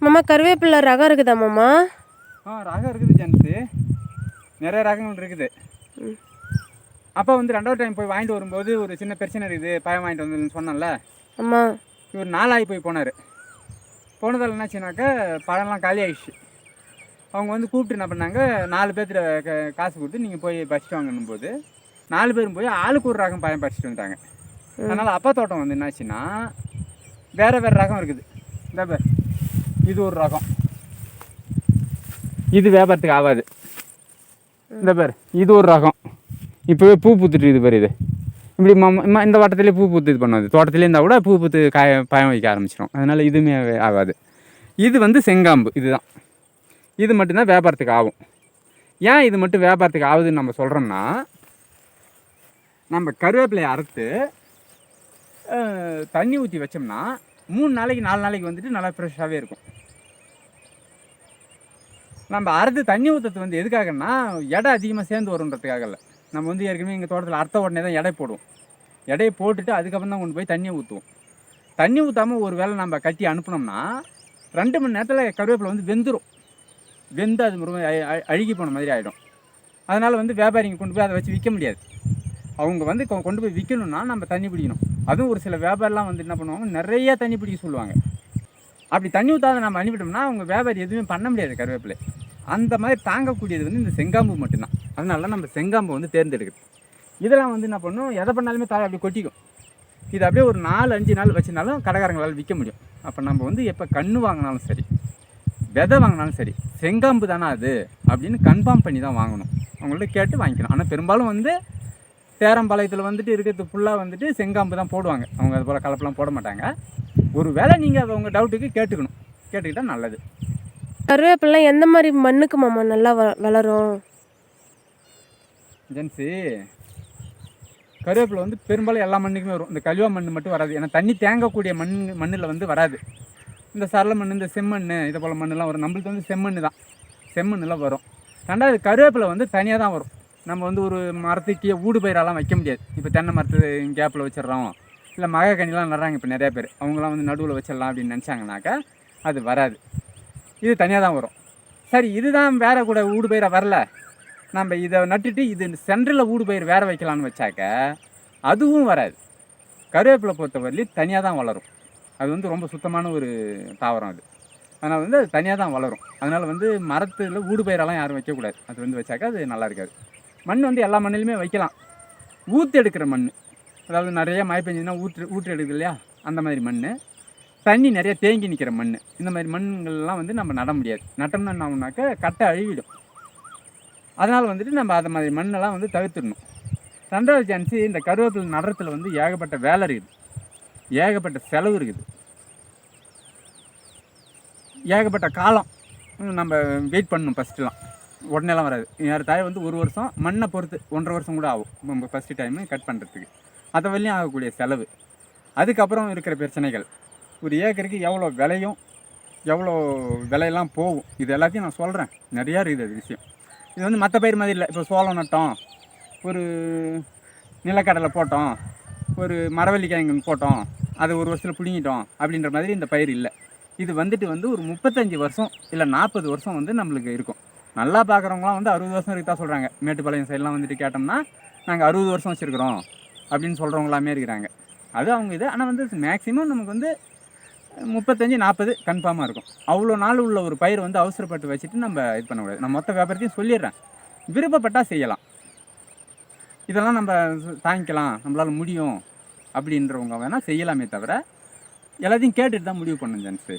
மாமா கருவேப்பிலை ரகம் இருக்குதா மாமா? ஆ ரகம் இருக்குது ஜென்ஸு. நிறைய ரகங்கள் இருக்குது. அப்போ வந்து ரெண்டாவது டைம் போய் வாங்கிட்டு வரும்போது ஒரு சின்ன பிரச்சனை இருக்குது. பழம் வாங்கிட்டு வந்து சொன்னேன்ல. ஆமாம் இவர் நாளாகி போய் போனார். போனதால் என்னாச்சுனாக்கா பழம்லாம் காலி ஆயிடுச்சு. அவங்க வந்து கூப்பிட்டு என்ன பண்ணாங்க நாலு பேர்த்துல க- காசு கொடுத்து நீங்கள் போய் பறிச்சுட்டு வாங்கணும் போது நாலு பேரும் போய் ஆளுக்கு ஒரு ரகம் பழம் பறிச்சுட்டு வந்துட்டாங்க. அதனால் அப்பா தோட்டம் வந்து என்னாச்சுன்னா வேறு வேறு ரகம் இருக்குது. இந்த பார் இது ஒரு ரகம். இது வியாபாரத்துக்கு ஆகாது. இந்த பேர் இது ஒரு ரகம். இப்போவே பூ பூத்துட்டு இது பேர் இது. இப்படி ம- இந்த வட்டத்திலே பூ பூத்து இது பண்ணாது தோட்டத்திலே இருந்தால் கூட பூ பூத்து காய பயம் வைக்க ஆரம்பிச்சிடும் அதனால் இதுவுமே ஆகாது. இது வந்து செங்காம்பு இதுதான். இது மட்டும்தான் வியாபாரத்துக்கு ஆகும். ஏன் இது மட்டும் வியாபாரத்துக்கு ஆகுதுன்னு நம்ம சொல்கிறோம்னா நம்ம கருவேப்பிலையை அறுத்து தண்ணி ஊற்றி வச்சோம்னா மூணு நாளைக்கு நாலு நாளைக்கு வந்துட்டு நல்லா ஃப்ரெஷ்ஷாகவே இருக்கும். நம்ம அறுத்து தண்ணி ஊற்றுறது வந்து எதுக்காகன்னா எடை அதிகமாக சேர்ந்து வருன்றதுக்காக இல்லை நம்ம வந்து ஏற்கனவே எங்கள் தோட்டத்தில் அறுத்த உடனே தான் எடை போடுவோம். எடையை போட்டுட்டு அதுக்கப்புறம் தான் கொண்டு போய் தண்ணியை ஊற்றுவோம் தண்ணி ஊற்றாமல் ஒரு வேளை நம்ம கட்டி அனுப்பினோம்னா ரெண்டு மணி நேரத்தில் கருவேப்பிலை வந்து வெந்துடும் வெந்து அது ரொம்ப அழுகி போன மாதிரி ஆகிடும் அதனால் வந்து வியாபாரிங்க கொண்டு போய் அதை வச்சு விற்க முடியாது. அவங்க வந்து கொ- கொண்டு போய் விற்கணும்னா நம்ம தண்ணி பிடிக்கணும். அதுவும் ஒரு சில வியாபாரிலாம் வந்து என்ன பண்ணுவாங்க நிறைய தண்ணி பிடிக்க சொல்லுவாங்க. அப்படி தண்ணி ஊற்றாத நம்ம அனுப்பிட்டோம்னா அவங்க வியாபாரி எதுவுமே பண்ண முடியாது கருவேப்பிலை. அந்த மாதிரி தாங்கக்கூடியது வந்து இந்த செங்காம்பு மட்டும்தான். அதனால நம்ம செங்காம்பு வந்து தேர்ந்தெடுக்குது இதெல்லாம் வந்து என்ன பண்ணும்? எதை பண்ணாலுமே தாய் அப்படி கொட்டிக்கும். இது அப்படியே ஒரு நாலு அஞ்சு நாள் வச்சுனாலும் கடைக்காரங்களால் விற்க முடியும். அப்போ நம்ம வந்து எப்போ கன்று வாங்கினாலும் சரி விதை வாங்கினாலும் சரி செங்காம்பு தானே அது? அப்படின்னு கன்ஃபார்ம் பண்ணி தான் வாங்கணும். அவங்கள்ட்ட கேட்டு வாங்கிக்கணும். ஆனால் பெரும்பாலும் வந்து சேரம்பாளையத்தில் வந்துட்டு இருக்கிறது ஃபுல்லாக வந்துட்டு செங்காம்பு தான் போடுவாங்க. அவங்க அது போல் கலப்பெல்லாம் போட மாட்டாங்க. ஒரு வேளை நீங்கள் அதை உங்கள் டவுட்டுக்கு கேட்டுக்கணும். கேட்டுக்கிட்டால் நல்லது. கருவேப்பிலாம் எந்த மாதிரி மண்ணுக்கு மாமா நல்லா வ வளரும்? ஜென்சி கருவேப்பிலை வந்து பெரும்பாலும் எல்லா மண்ணுக்குமே வரும். இந்த கழிவா மண் மட்டும் வராது. ஏன்னா தண்ணி தேங்கக்கூடிய மண் மண்ணில் வந்து வராது. இந்த சரள மண் இந்த செம்மண் இதை போல் மண்ணெல்லாம் வரும். நம்மளுக்கு வந்து செம்மண் தான். செம்மண்ணெலாம் வரும். ரெண்டாவது கருவேப்பிலை வந்து தனியாக தான் வரும். நம்ம வந்து ஒரு மரத்துக்கே ஊடு பயிரெல்லாம் வைக்க முடியாது. இப்போ தென்னை மரத்து கேப்பில் வச்சிடுறோம். இல்லை மகக்கனிலாம் நடுறாங்க இப்போ நிறையா பேர். அவங்களாம் வந்து நடுவில் வச்சிடலாம் அப்படின்னு நினச்சாங்கனாக்கா அது வராது. இது தனியாக தான் வரும். சரி இதுதான் வேற கூட ஊடு பயிரை வரல. நம்ம இதை நட்டுட்டு இது சென்டரில் ஊடு பயிர் வேற வைக்கலாம்னு வச்சாக்க அதுவும் வராது. கருவேப்பிலை பொறுத்தவரையிலும் தனியாக தான் வளரும். அது வந்து ரொம்ப சுத்தமான ஒரு தாவரம் அது. அதனால் வந்து அது தனியாக தான் வளரும். அதனால் வந்து மரத்தில் ஊடு பயிரெல்லாம் யாரும் வைக்கக்கூடாது. அது வந்து வச்சாக்கா அது நல்லா இருக்காது. மண் வந்து எல்லா மண்ணிலுமே வைக்கலாம். ஊற்று எடுக்கிற மண். அதாவது நிறைய மழை பெஞ்சதுன்னா ஊற்று ஊற்று எடுக்குது இல்லையா? அந்த மாதிரி மண் தண்ணி நிறைய தேங்கி நிற்கிற மண். இந்த மாதிரி மண்கள்லாம் வந்து நம்ம நட முடியாது. நட்டோம்னா என்ன ஆகும்னாக்கா கட்டை அழுவிடும் அதனால் வந்துட்டு நம்ம அதை மாதிரி மண்ணெல்லாம் வந்து தவிர்த்துடணும். ரெண்டாவது சான்ஸு இந்த கருவேப்பிலை நடுறதுல வந்து ஏகப்பட்ட வேலை இருக்குது. ஏகப்பட்ட செலவு இருக்குது. ஏகப்பட்ட காலம் நம்ம வெயிட் பண்ணணும் ஃபஸ்ட்டுலாம் உடனேலாம் வராது. ஏறத்தாழ வந்து ஒரு வருஷம் மண்ணை பொறுத்து ஒன்றரை வருஷம் கூட ஆகும். நம்ம ஃபஸ்ட்டு டைமு கட் பண்ணுறதுக்கு அதை வரையும் ஆகக்கூடிய செலவு. அதுக்கப்புறம் இருக்கிற பிரச்சனைகள். ஒரு ஏக்கருக்கு எவ்வளோ விலையும் எவ்வளோ விலையெல்லாம் போகும்? இது எல்லாத்தையும் நான் சொல்கிறேன் நிறையா இருக்குது அது விஷயம். இது வந்து மற்ற பயிர் மாதிரி இல்லை. இப்போ சோளம் நட்டோம். ஒரு நிலக்கடலை போட்டோம். ஒரு மரவள்ளிக்கிழங்கு போட்டோம். அது ஒரு வருஷத்தில் பிடுங்கிட்டோம் அப்படின்ற மாதிரி இந்த பயிர் இல்லை. இது வந்துட்டு வந்து ஒரு முப்பத்தஞ்சு வருஷம் இல்லை நாற்பது வருஷம் வந்து நம்மளுக்கு இருக்கும். நல்லா பார்க்குறவங்களாம் வந்து அறுபது வருஷம் இருக்கா சொல்கிறாங்க மேட்டுப்பாளையம் சைட்லாம் வந்துட்டு கேட்டோம்னா நாங்கள் அறுபது வருஷம் வச்சுருக்குறோம் அப்படின்னு சொல்கிறவங்களாமே இருக்கிறாங்க. அது அவங்க இது. ஆனால் வந்து மேக்ஸிமம் நமக்கு வந்து முப்பத்தஞ்சு நாற்பது கன்ஃபார்மாக இருக்கும். அவ்வளோ நாள் உள்ள ஒரு பயிர் வந்து அவசரப்பட்டு வச்சுட்டு நம்ம இது பண்ணக்கூடாது நான் மொத்த வியாபாரத்தையும் சொல்லிடுறேன். விருப்பப்பட்டால் செய்யலாம். இதெல்லாம் நம்ம தாங்கிக்கலாம். நம்மளால் முடியும். அப்படின்றவங்க வேணால் செய்யலாமே தவிர எல்லாத்தையும் கேட்டுட்டு தான் முடிவு பண்ணும் ஜென்ஸு.